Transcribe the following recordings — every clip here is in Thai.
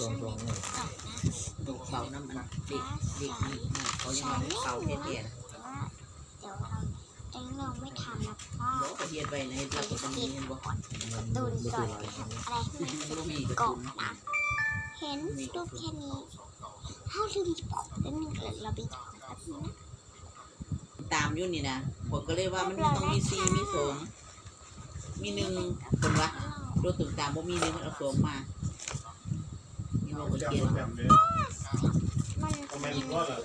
สองสองเลยตกเสาน้ำมันเด็กเด็กนี่เขายังมาเสาเทียนเดี๋ยวเราตอนนี้เราไม่ทำนะพราะบอกกระเทียนไปในเราก็ต้องมีเห็นบอกมันตูนไม่ก่อนอะไรให้มันกระเกาะนะเห็นรูปแค่นี้ถ้าลืมบอกแล้วนึงเดี๋ยเราไปถามแป๊บนึงนะตามยู่นนี่นะผมก็เลยว่ามันต้องมีซีมีสองมีหนึ่งคนวะรถถึงตามบ่มีหนึ่งมันเอาสองมานี่บอกกระ จำ เทำเมันรอดอะ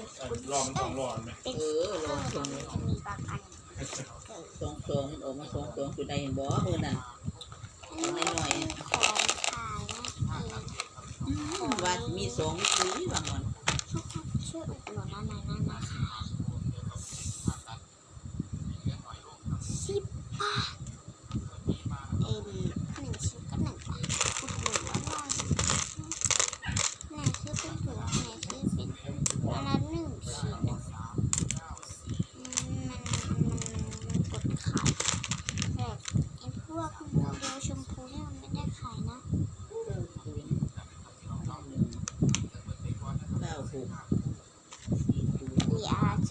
รอมันสองรอดไหมเออลองสองมันมีบางอันเกิดสองสองออกมาสองสองคือได้เห็นบ่มือนั่นอันนี้มันเป็นของขายนะเอยว่ามีสองมีสี่บางคนช่วยอุดหนุนนะนะนะนะคะสิบบาทเอ็มหนึ่งชิ้นก็หนึ่งบาทอุดหนุนอร่อยไหนซื้อเป็นถุงไหนซื้อเป็นอันละหนึ่งชิ้นอืมมันมันกดขายแบบไอ้พวกโมเดลชมพูเนี่ยมันไม่ได้ขายนะ เก้าหก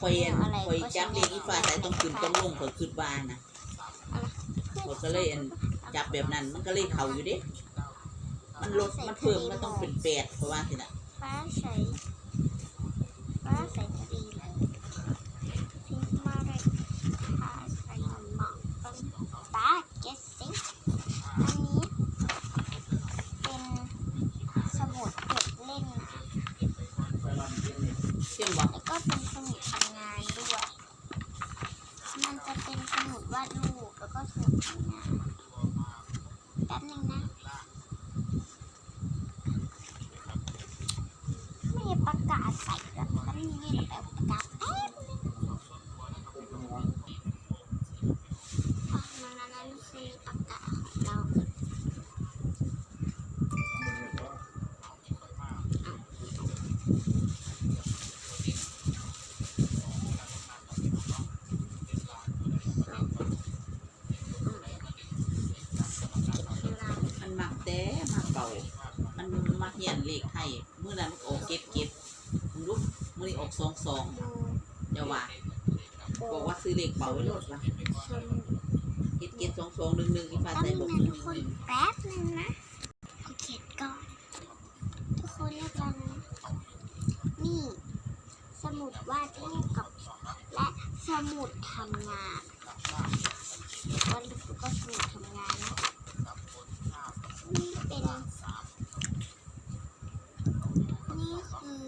มี อาคอยอะไรคอยจับเด็กอีฟ้าใส่ต้องขึ้นต้องลงคอยขึ้นบ้านนะเขาก็เลยอันจับแบบนั้น มันก็เลยเข่าอยู่เด้มันลดมันเพิ่มมันต้องเป็นแปดเพราะว่าสินะฟ้าใสฟ้าใสทะเลเลยพิงมาเลยฟ้าใสหมอกเป็นตาเกสซิอันนี้เป็นสมุดจดเล่น เชื่อมบอก แล้วก็เป็นสมุดทำงานด้วย มันจะเป็นสมุดวาดรูปแล้วก็สมุดทำงานแป๊บนึงนะ ไม่ได้ประกาศใส่แล้วแป๊บนึงนี่เราไปประกาศแป๊บนึงอะมันอันนั้นคือประกาศของเรา มันมักแต่มักเก่า มัน ฮียนเลขให้มื้อนั้นมันออกเก็บเก็บมึงรู้มื้อนี้ออกสองสองเดี๋ยวว่าบอกว่าซื้อเลขเป่าไว้โลดว่ะเก็บเก็บสองสองหนึ่งหนึ่งอีฟ้าใส่บงอกนะหนึ่งทุกหคนนึ่งแป๊บนึงนะโอเคก่อน ทุกคนเรียกเรานนี่สมุดวาดรูปกับ และสมุดทำงานวาดรูปก็สมุดทำงานนะนี่เป็น นี่คือ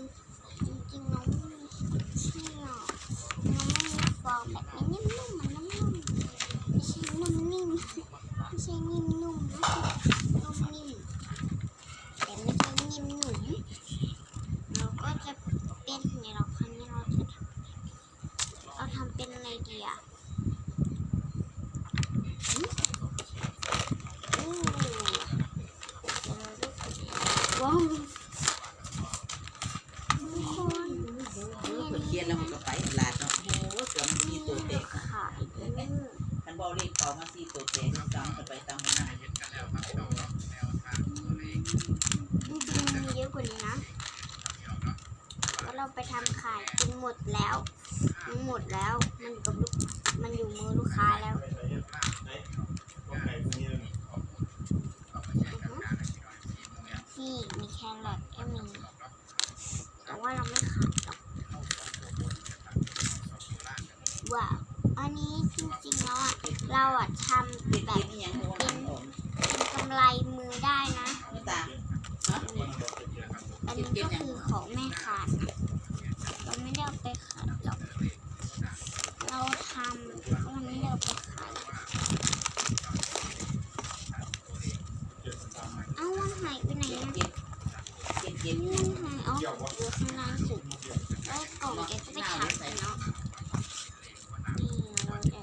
จริงๆน้องไม่มีชื่อหรอกน้องไม่มีฟองแบบนี้นิ่มๆมันนุ่มๆไม่ใช่นุ่มนิ่มไม่ใช่นิ่มนุ่มนะนุ่มนิ่มแต่ไม่ใช่นิ่มหนุ่มเราก็จะเป็นในเราครั้งนี้เราจะทำเราทำ เป็นอะไรดีอะอืมอืมเดี๋ยวเราดูว้าวทุกคนเออเพิ่นเขียนแล้วมันก็ไปลาดเนาะโอ้โหเกือมันมีตัวแตกขายด้วยคันบอกเลขเป่ามาสี่ตัวแตกจำกันไปตามมันนะจริงๆมีเยอะกว่านี้นะเราไปทำขายจนหมดแล้ว หมดแล้ว มันอยู่กับลูก มันอยู่มือลูกค้าแล้วอือฮึนี่มีแครอทก็มี แต่ว่าเราไม่ขายหรอกว้าวอันนี้จริงๆแล้วอะ เราอะทำ เด็ก แบบ เก็บนี่ยังหัวมันออก เป็นกำไรมือได้นะ ไม่ตาง อันนี้ก็คือของแม่ค้านะเราไม่ได้เอาไปขายหรอก เราทำเราไม่ได้เอาไปขาย เอาวันหายไปไหน เก็บเก็บเก็บนี่มันหายเอาอยู่ข้างล่างสุดแล้วกล่องแกก็ไปขายไปเนาะนี่เราจะ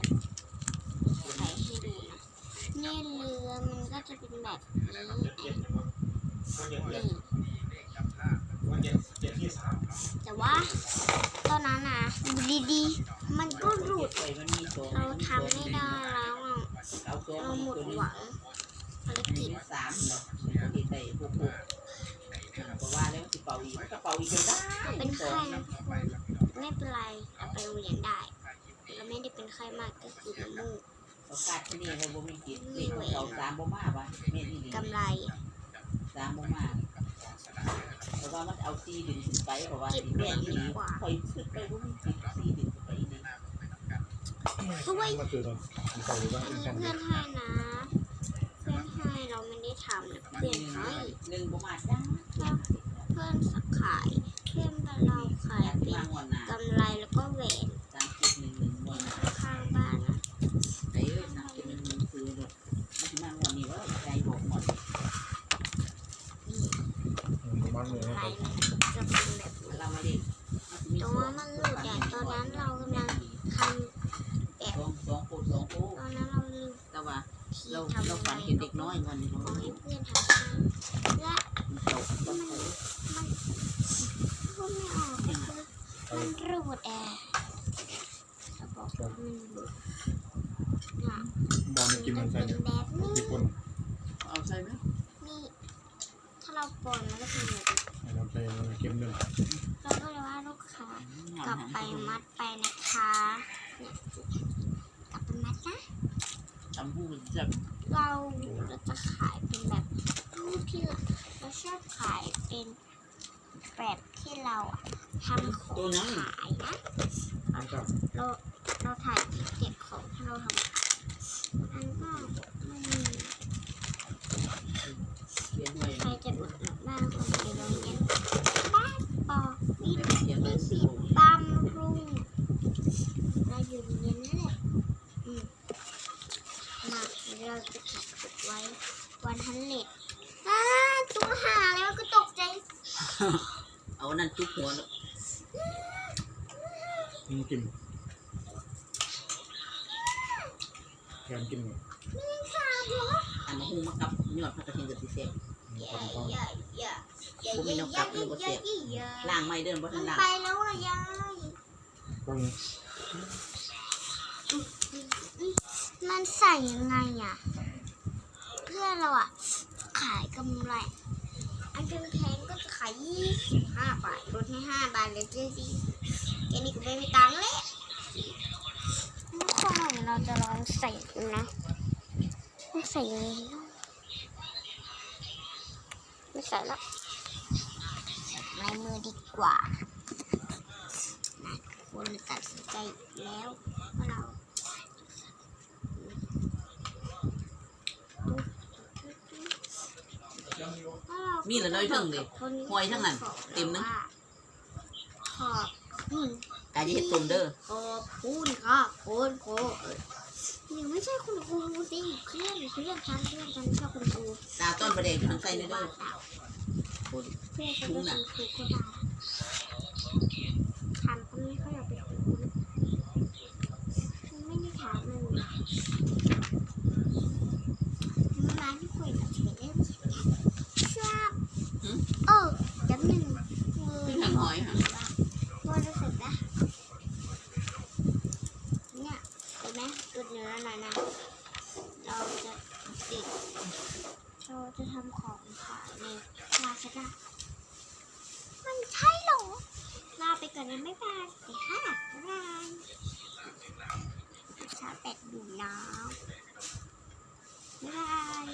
ใส่ให้ดูนะนี่เรือมันก็จะเป็นแบบนี้นี่แต่ว่าตอนนั้นนะดูดีๆ มันก็หลุด เราทำไม่ได้แล้วเราหมดหวังภารกิจ สามเนาะปกติใส่พวกพวกอีกกระเป๋าอีกจนได้เป็นไข้ไม่เป็นไรเอาไปโรงเรียนได้เราไม่ได้เป็นไข้มากก็คือน้ำมูกเราคาดที่นี่เราบ่มีกินเลขของเราสามบ่มาปะเม็ดนี่กำไรสามบ่มากเพราะว่ามันเอาซีดึงขึ้นไปเพราะว่าแม่นี่ดีคอยขึ้นไปบ่มีกินซีดึงขึ้นไปนี่สวยเงเพื่อนให้นะ เพื่เราไม่ได้ทำเพื่อนให้หนึ่งบ่มาจ้เพื่อนสักขาย เพื่อนเราขายเป็นกำไรแล้วก็แหวน สามจุดหนึ่งหนึ่งวันหน้า ข้างบ้านนะ ไอ้เอ้ยสามจุดหนึ่งหนึ่งคือแบบมันมางวันนี้ว่าใจบอกหมด นี่ มันเลย กำ นะ ไร ครับ มันจะเป็นแบบนี้ เราไม่ได้ ตรงนั้นมันหลุดอะตอนนั้นเรากำลังทำ สองสองปูสองปู ตอนนั้นเราลืม แต่ว่า ที่ เราทำเราอะฝันเห็นเด็กน้อยวันนี้เราอให้เพื่อนทำให้และมันตกต้นมันพูดไม่ออกก็คือมันรูดแอร์เราบอกว่ามันรูดน่ะมองกินมันใส่เป็นแบบนี้ญี่ปุ่นเอาใช่ไหมนี่ถ้าเราปนมันก็เป็นแบบนี้เราใส่เก็บเงินเราก็เลยว่าลูกค้ากลับไปมัดไปนะคะเนี่ยกลับไปมัดนะ ทำผู้จะเราเราจะขายเป็นแบบรูปที่เราเราชอบขายเป็นแบบที่เราอะทำของตัวนั้นขายนะนะครับเราเราถ่ายเก็บของที่เราทำขายอันก็ไม่มีเขียนไว้ใครจะอุดหนุนบ้างคนในโรงเรียนบ้านปอวิท เขียนไว้ ย์ สิ สิบำรุงเราอยู่โรงเรียนนั่นแหละอืมมาเดี๋ยวเราจะถ่ายคลิปไว้วันทันเล็ดอ้าตัวหาแล้วก็ตกใจ เอานั่นจุกหัวแล้วมันกินแกนกินมีข่าวเหรออันมาหูมากับยอดพระกระเทียมกับสีเสกอย่าคนเขาอย่าอย่าอย่าบ่มีอย่านกอกกลัย่าบเลยบ่อเสีย่ายอย่าล่างไม่เดินบ่มัทันนล่างไปแล้วอะยายต้องมันใส่ยังไงอะ เพื่อนเราอะ ขายกำไร อันเป็นแพงก็จะ ขายยี่สิบห้าบาทลดให้ห้าบาทเลยเจ๊สิแกนี่ก็ไม่มีตังค์เลยทุกคนเราจะลองใส่นะไม่ใส่เลยไม่ใส่แล้วใส่ลายมือดีกว่าคนตัดสินใจแล้วว่าเรา มีเหลือน้อยเพิ่งดิ หวยทั้งนั้นเต็มนึงขอบคุณกายจะเฮ็ดตุ่มเด้อขอบคุณค่ะคุณครูเอ้ยยังไม่ใช่คุณครูสิเพื่อนเพื่อนฉันเพื่อนฉันชอบคุณครูตาต้นประเด็กทางใส่เด้อ เพื่อนฉันก็เป็นครูก็ได้ถามก็ไม่ค่อยอยากเป็นครูนะฉันไม่ได้ถามมันมาที่คุยกับเธอเล่นชอบเออจำหนึ่ง ขึ้นทางหอยค่ะ ว่ารู้สึกนะเนี่ยเห็นไหมตัวเนื้อหน่อยนะเราจะติดเรา จะทำของขายในลาซาด้ามันใช่เหรอ ลาไปก่อนนะไม่บายสวัสดีค่ะบ๊ายบายชาร์จแบตอยู่นะบ๊ายบาย